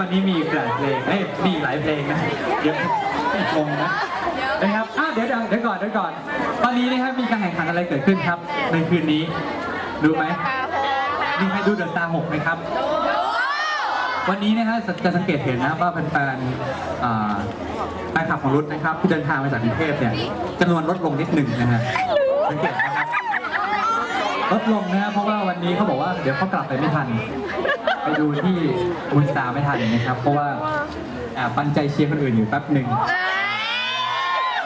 วันนี้มีหลายเพลงเอ้ยมีหลายเพลงนะเยอะงงนะนะครับอะเดี๋ยวเดี๋ยวเดี๋ยวก่อนเดี๋ยวก่อน ตอนนี้นะครับมีการแข่งขันอะไรเกิดขึ้นครับ ในคืนนี้ ดูไหมมีใครดูเดอะสตาร์หกไหมครับ วันนี้นะฮะจะสังเกตเห็นนะว่าแฟนๆอ่าแฟนคลับของรุทนะครับที่เดินทางมาจากกรุงเทพเนี่ยจำนวนลดลงนิดหนึ่งนะฮะ สังเกตนะครับ ลดลงนะฮะเพราะว่าวันนี้เขาบอกว่าเดี๋ยวเขากลับไปไม่ทัน ไปดูที่บุญตาไม่ทันนะครับ เพราะว่าแอบปันใจเชียร์คนอื่นอยู่แป๊บหนึ่ง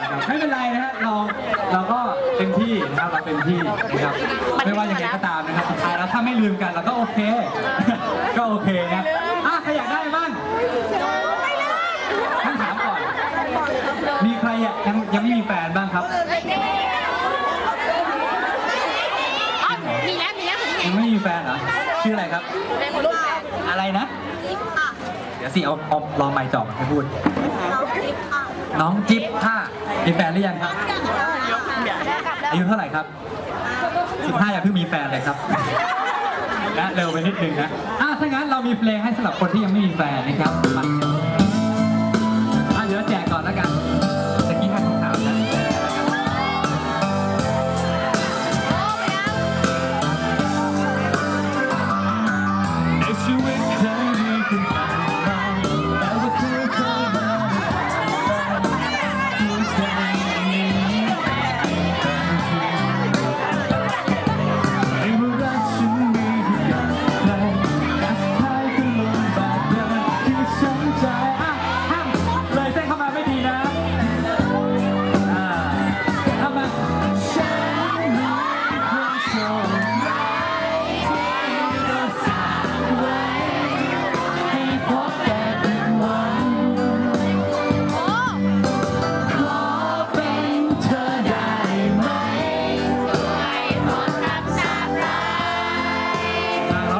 นะครับไม่เป็นไรนะฮะเราเราก็เต็มที่นะครับเราเต็มที่นะครับไม่ว่าอย่างไรก็ตามนะครับสุดท้ายแล้วถ้าไม่ลืมกันเราก็โอเค ก็โอเคนะอะใครอยากได้บ้างท่านถามก่อน มีใครอะยังยังไม่มีแฟนบ้างครับอ๋อมีแล้วมีแล้วผมเห็ยันงไม่มีแฟนเหรอชื่ออะไรครับในคนรุ่นแรก อะไรนะเดี๋ยวสิเอาเอาลองไมค์จ่อมาให้พูด น้องจิ๊บค่ะมีแฟนหรือยังครับอายุเท่าไหร่ครับ 15 อย่าเพิ่งมีแฟนเลยครับ นะเร็วไปนิดนึงนะอะถ้างั้นเรามีเพลงให้สำหรับคนที่ยังไม่มีแฟนนะครับ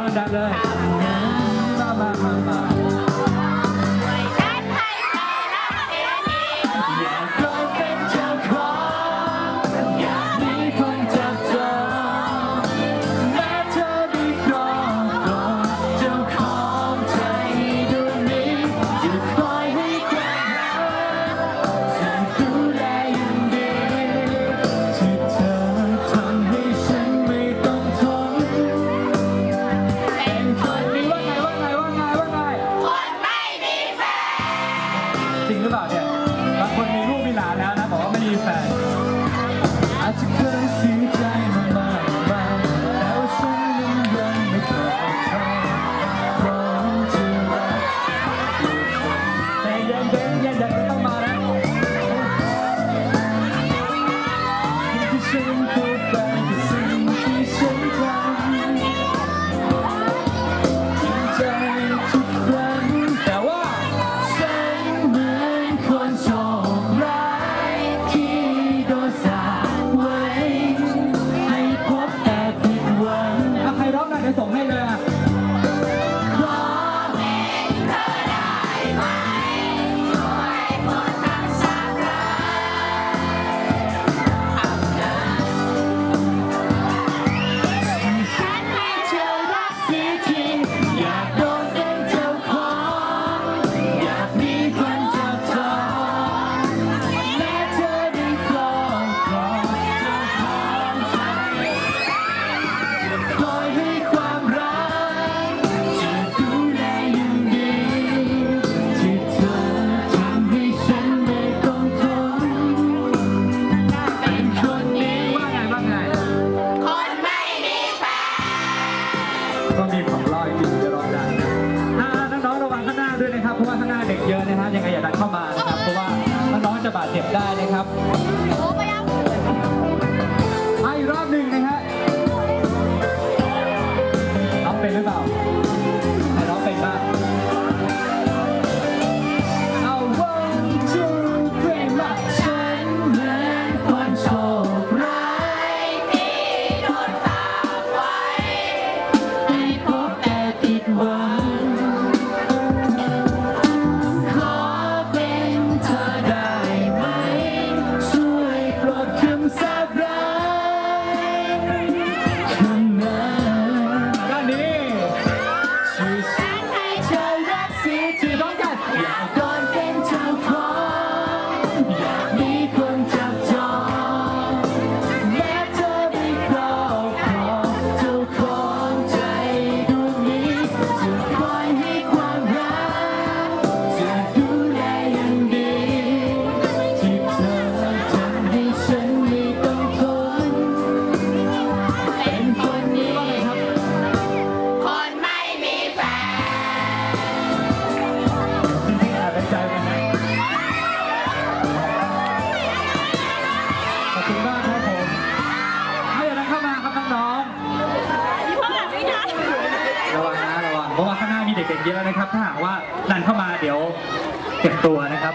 มาร้องดังเลย ก็มีของรอยจริงจะรอได้อ่าน้องๆระวังข้างหน้าด้วยนะครับ เพราะว่าข้างหน้าเด็กเยอะนะฮะยังไงอย่าดันเข้ามานะครับ เพราะว่าน้องๆจะบาดเจ็บได้นะครับ บ ด็กๆเยอะนะครับ ถ้าหากว่าดันเข้ามาเดี๋ยวเก็บตัวนะครับ